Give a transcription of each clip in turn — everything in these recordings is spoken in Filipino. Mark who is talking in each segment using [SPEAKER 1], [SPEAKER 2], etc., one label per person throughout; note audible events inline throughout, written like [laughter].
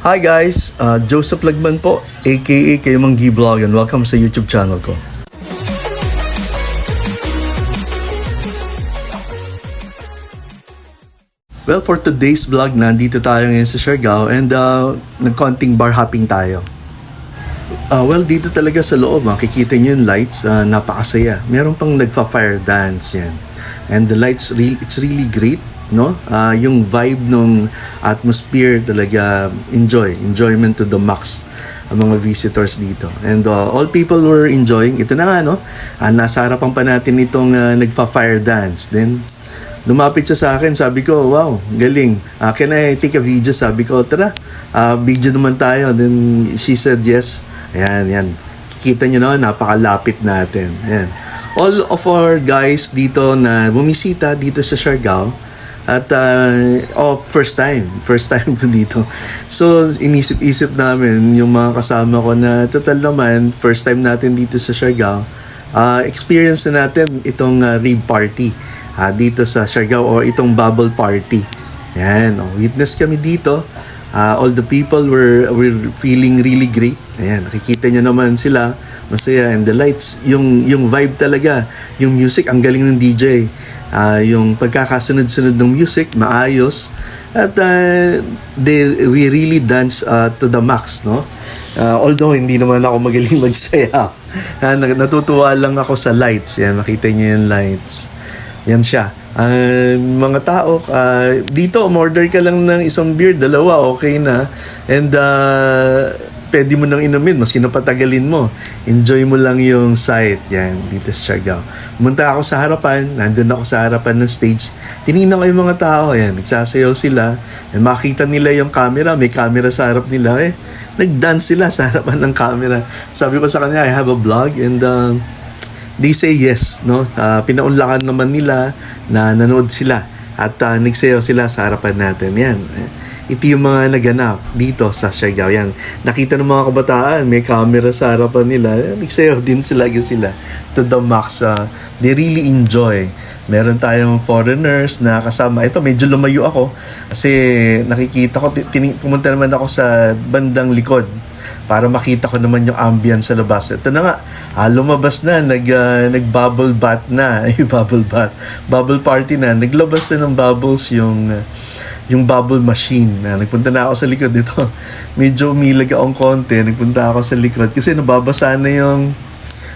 [SPEAKER 1] Hi guys, uh, Joseph Lagman po, aka kayo mang G-Vlog and welcome sa YouTube channel ko. Well, for today's vlog, nandito tayo ngayon sa Siargao and uh, nagkonting bar hopping tayo. Ah, well, dito talaga sa loob, makikita nyo yung lights, ah, napakasaya. Meron pang nagfa-fire dance yan. And the lights, re- it's really great, no? Ah, yung vibe nung atmosphere talaga, enjoy, enjoyment to the max ang mga visitors dito. And ah, all people were enjoying. Ito na nga, no? Ah, nasa harapan pa natin itong ah, nagfa-fire dance. Then, lumapit siya sa akin, sabi ko, wow, galing. Ah, can I take a video? Sabi ko, tara, ah, video naman tayo. Then she said yes. Ayan, yan. Kikita nyo na, napakalapit natin. Ayan. All of our guys dito na bumisita dito sa Siargao, at uh, oh, first time. First time ko dito. So, inisip-isip namin yung mga kasama ko na total naman, first time natin dito sa Siargao. Uh, experience na natin itong uh, rib party ah, dito sa Siargao or itong bubble party. Yan, oh, witness kami dito. Ah, all the people were were feeling really great. Ayan, nakikita nyo naman sila. Masaya and the lights, yung yung vibe talaga, yung music ang galing ng DJ. Ah, yung pagkakasunod-sunod ng music, maayos. At ah, they we really dance ah, to the max, no? Ah, although hindi naman ako magaling [laughs] magsaya. Nat- natutuwa lang ako sa lights. Yan, nakita niyo yung lights. Yan siya. Ah, mga tao, ah, dito, umorder ka lang ng isang beer, dalawa, okay na. And uh, pwede mo nang inumin, maski napatagalin mo. Enjoy mo lang yung sight. Yan, dito sa Siargao. Pumunta ako sa harapan, nandun ako sa harapan ng stage. Tinignan ko yung mga tao, ayan, nagsasayaw sila. And makita nila yung camera, may camera sa harap nila. Eh, nag-dance sila sa harapan ng camera. Sabi ko sa kanya, I have a vlog and uh, they say yes, no? Uh, pinaunlakan naman nila na nanood sila at uh, nagsayaw sila sa harapan natin. Yan. Eh, Ito yung mga naganap dito sa Siargao. Nakita ng mga kabataan, may camera sa harapan nila. Nagsayaw din sila sila to the max. Uh, they really enjoy. Meron tayong foreigners na kasama. Ito, medyo lumayo ako kasi nakikita ko, pumunta naman ako sa bandang likod para makita ko naman yung ambience sa labas. Ito na nga, ah, lumabas na, nag, ah, nag-bubble bath na, [laughs] bubble bath, bubble party na, naglabas na ng bubbles yung, ah, yung bubble machine. Na, nagpunta na ako sa likod dito. [laughs] Medyo umilag akong konti, nagpunta ako sa likod kasi nababasa na yung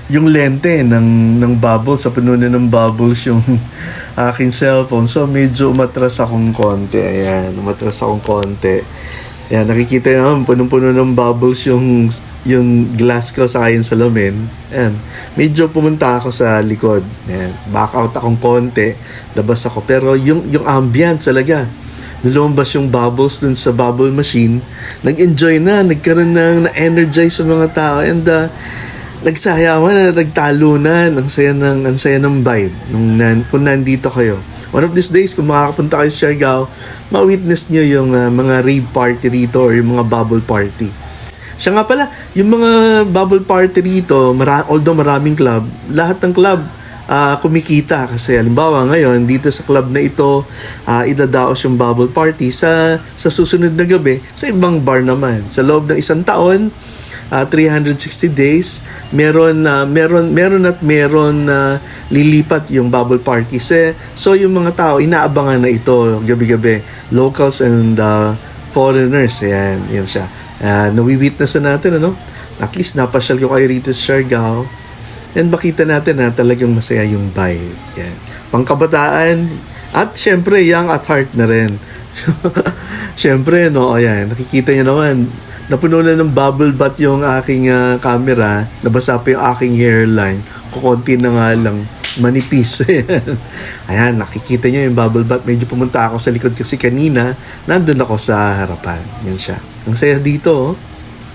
[SPEAKER 1] yung lente ng ng bubbles sa puno ng bubbles yung [laughs] aking cellphone so medyo umatras akong konti ayan umatras akong konti Ayan, nakikita naman, punong-puno ng bubbles yung, yung glass ko sa yung salamin. Ayan, medyo pumunta ako sa likod. Ayan, back out akong konti, labas ako. Pero yung, yung ambience talaga, lumabas yung bubbles dun sa bubble machine, nag-enjoy na, nagkaroon ng na-energize yung mga tao. And uh, nagsayawan na, nagtalunan. Ang saya ng, ang saya ng vibe nung nan, kung nandito kayo. One of these days, kung makakapunta kayo sa Siargao, ma-witness nyo yung uh, mga rave party rito or yung mga bubble party. Siya nga pala, yung mga bubble party rito, mara- although maraming club, lahat ng club ah, kumikita. Kasi halimbawa ngayon dito sa club na ito uh, idadaos yung bubble party sa sa susunod na gabi sa ibang bar naman. Sa loob ng isang taon ah, 360 days meron na meron meron at meron na lilipat yung bubble party. So, so yung mga tao inaabangan na ito gabi-gabi. Locals and ah, foreigners. Ayan yan siya. Uh, nawi-witness na natin ano? At least napasyal ko kayo rito sa Siargao and makita natin na talagang masaya yung vibe yan pangkabataan at syempre young at heart na rin [laughs] syempre no ayan nakikita niyo naman napuno na ng bubble bath yung aking ah, camera, nabasa pa yung aking hairline, kukunti na nga lang, manipis. [laughs] Ayan, nakikita niyo yung bubble bath. Medyo pumunta ako sa likod kasi kanina, nandun ako sa harapan. Yan siya. Ang saya dito, oh.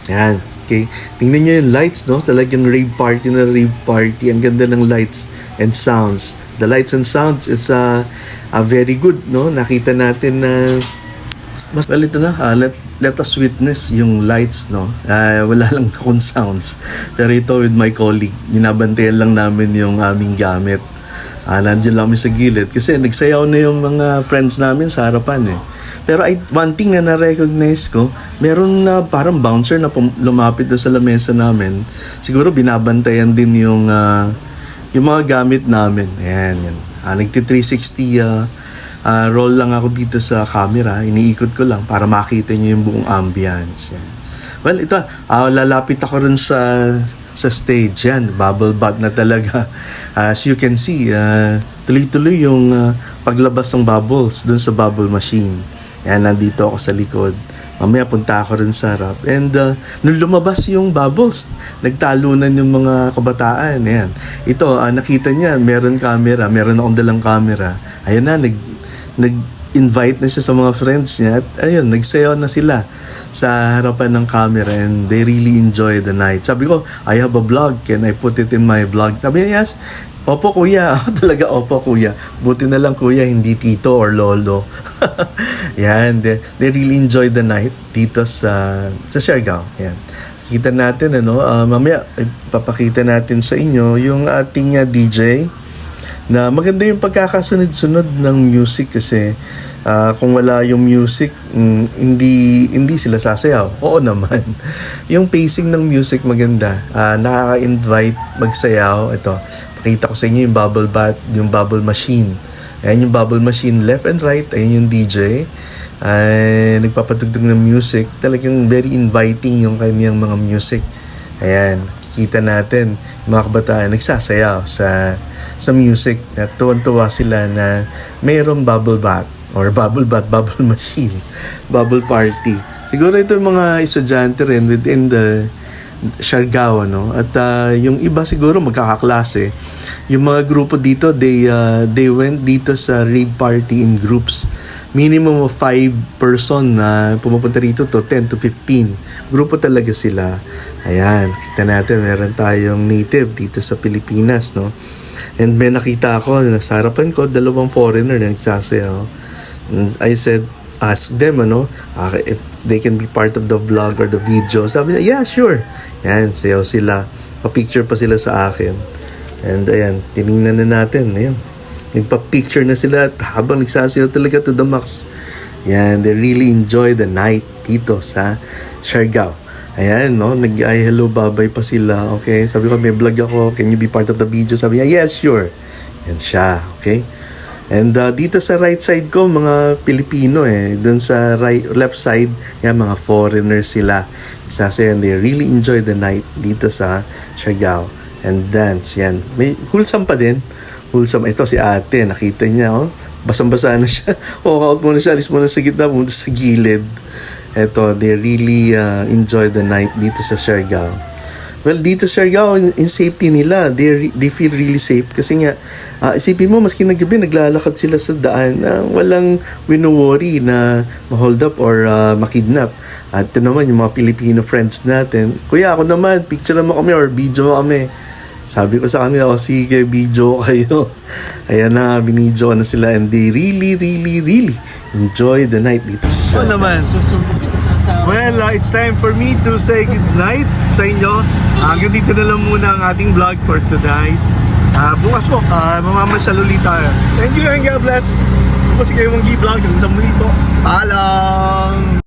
[SPEAKER 1] Ayan, okay. Tingnan niyo yung lights, no? Talagang rave party na rave party. Ang ganda ng lights and sounds. The lights and sounds is uh, uh, very good, no? Nakita natin na mas well ito na ah, let, let us witness yung lights no Ah, wala lang [laughs] akong sounds pero ito with my colleague binabantayan lang namin yung aming gamit ah, nandiyan lang kami sa gilid kasi nagsayaw na yung mga friends namin sa harapan eh Pero I, one thing na na-recognize ko, meron na parang bouncer na pum- lumapit doon sa lamesa namin. Siguro binabantayan din yung ah, yung mga gamit namin. Ayan, yan. Ah, nagti 360 ah, ah, roll lang ako dito sa camera. Iniikot ko lang para makita niyo yung buong ambience. Yan. Well, ito, ah, lalapit ako rin sa sa stage yan. Bubble bath na talaga. [laughs] As you can see, ah, tuloy-tuloy yung ah, paglabas ng bubbles dun sa bubble machine. Yan, nandito ako sa likod. Mamaya punta ako rin sa harap. And uh, nung lumabas yung bubbles, nagtalunan yung mga kabataan. Ayan. Ito, ah, nakita niya, meron camera, meron akong dalang camera. Ayan na, nag, nag-invite na siya sa mga friends niya. At ayun, nagsayaw na sila sa harapan ng camera and they really enjoy the night. Sabi ko, I have a vlog. Can I put it in my vlog? Sabi niya, yes. Opo kuya, [laughs] talaga opo kuya. Buti na lang kuya, hindi tito or lolo. [laughs] Yan, they, they really enjoy the night dito sa sa Siargao. Yan. Kita natin ano, ah, mamaya papakita natin sa inyo yung ating ah, DJ na maganda yung pagkakasunod-sunod ng music kasi ah, kung wala yung music mm, hindi hindi sila sasayaw. [laughs] Oo naman. yung pacing ng music maganda. Ah, nakaka-invite magsayaw. Ito, pakita ko sa inyo yung bubble bath, yung bubble machine. Ayan yung bubble machine left and right. Ayan yung DJ. Ay, nagpapatugtog ng music. Talagang very inviting yung kanyang mga music. Ayan, kita natin yung mga kabataan nagsasayaw sa sa music na tuwan-tuwa sila na mayroong bubble bath or bubble bath, [laughs] bubble machine, bubble party. Siguro ito yung mga estudyante rin within the Siargao, no? At ah, yung iba siguro magkakaklase. Yung mga grupo dito, they, ah, they went dito sa rave party in groups. Minimum of 5 person na pumupunta rito to 10 to 15. Grupo talaga sila. Ayan, kita natin, meron tayong native dito sa Pilipinas, no? And may nakita ako, nasa harapan ko, dalawang foreigner na nagsasayaw. And I said, ask them, ano, ah, if they can be part of the vlog or the video. Sabi niya, yeah, sure. Yan, sayaw sila. Pa-picture pa sila sa akin. And ayan, tiningnan na natin. Ayan. Nagpa-picture na sila at habang nagsasayaw talaga to the max. Yan, they really enjoy the night dito sa Siargao. Ayan, no? Nag-ay hello, bye-bye pa sila. Okay, sabi ko, may vlog ako. Can you be part of the video? Sabi niya, yes, sure. Yan siya, okay? And uh, dito sa right side ko, mga Pilipino eh. Doon sa right, left side, yan, mga foreigners sila. Sasayan, they really enjoy the night dito sa Siargao. And dance, yan. May wholesome pa din. Wholesome. Ito si ate, nakita niya, oh. Basang-basa na siya. [laughs] Walk out muna siya, alis muna sa gitna, pumunta sa gilid. Ito, they really uh, enjoy the night dito sa Siargao. Well, dito sa Siargao, in, in safety nila, they, they feel really safe. Kasi nga, ah, isipin mo, maski naggabi, naglalakad sila sa daan na walang wino-worry na ma-hold up or ah, makidnap. At ito naman, yung mga Filipino friends natin, Kuya, ako naman, picture mo kami or video mo kami. Sabi ko sa kanila, o sige, video [laughs] kayo. Ayan na, binidyo na sila and they really, really, really enjoy the night dito sa Siargao. naman. Well, uh, it's time for me to say good night sa inyo. Uh, hanggang dito na lang muna ang ating vlog for tonight. Uh, bukas po, uh, mamamasyal ulit tayo. Thank you and God bless. Po si kayo mong vlog hanggang sa muli. Paalam!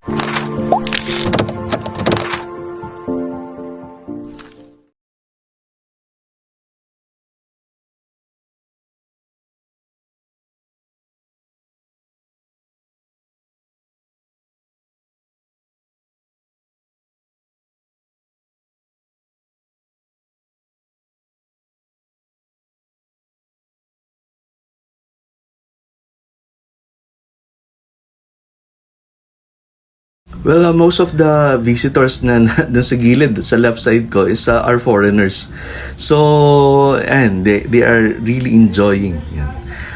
[SPEAKER 1] Well, uh, most of the visitors na [laughs] dun sa gilid, sa left side ko, is uh, are foreigners. So, and they, they are really enjoying. Yan.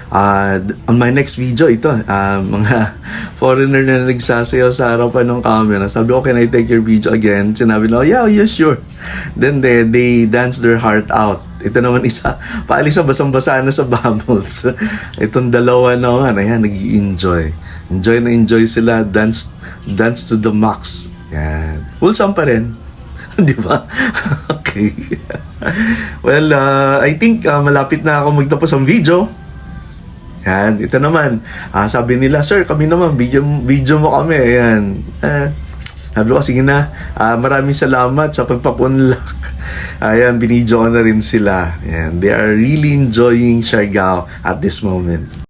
[SPEAKER 1] Uh, on my next video, ito, uh, [laughs] mga foreigner na nagsasayaw sa harapan ng camera. Sabi ko, can I take your video again? Sinabi na, yeah, yeah, sure. Then they, they dance their heart out. Ito naman [laughs] isa, paalis na basang-basa na sa bubbles. Itong dalawa naman, ayan, nag enjoy Enjoy na enjoy sila, dance dance to the max. Yan. Wholesome pa rin. [laughs] Di ba? [laughs] okay. well, uh, I think uh, malapit na ako magtapos ang video. Yan, ito naman. Ah, sabi nila, sir, kami naman, video, video mo kami. Ayan. Eh, sabi ko, sige na. Ah, maraming salamat sa pagpapunlak. [laughs] Ayan, binidyo ko na rin sila. Ayan, they are really enjoying Siargao at this moment.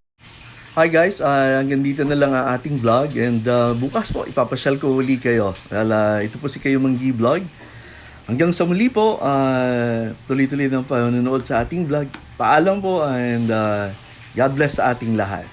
[SPEAKER 1] Hi guys, uh, hanggang dito na lang ang ating vlog and uh, bukas po ipapasyal ko uli kayo. Well, uh, ito po si Kayo Manggi Vlog. Hanggang sa muli po, uh, tuloy-tuloy ng panonood sa ating vlog. Paalam po and uh, God bless sa ating lahat.